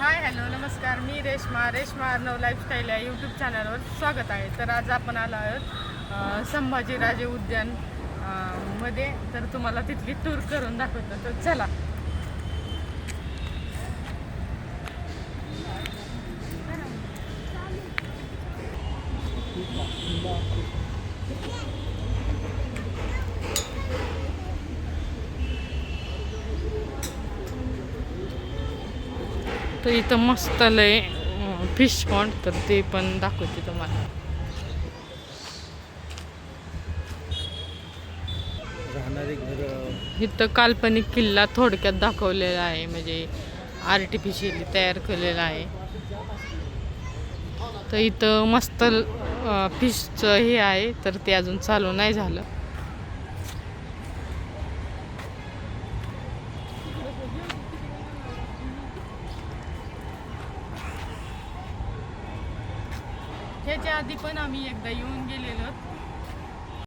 हाय hello नमस्कार. मी Reshma Reshma Arnav lifestyle या यूट्यूब चॅनलवर स्वागत आहे. तर आज आपण आलो आहोत संभाजीराजे उद्यानमध्ये. तर तुम्हाला तिथली टूर करून दाखवतो. तर चला. तर इथं मस्त लय फिश पॉन्ड तर ते पण दाखवते तुम्हाला. इथं काल्पनिक किल्ला थोडक्यात दाखवलेला आहे म्हणजे आर्टिफिशियली तयार केलेला आहे. तर इथं मस्त फिशचं हे आहे तर ते अजून चालू नाही झालं. ह्याच्या आधी पण आम्ही एकदा येऊन गेलेलो.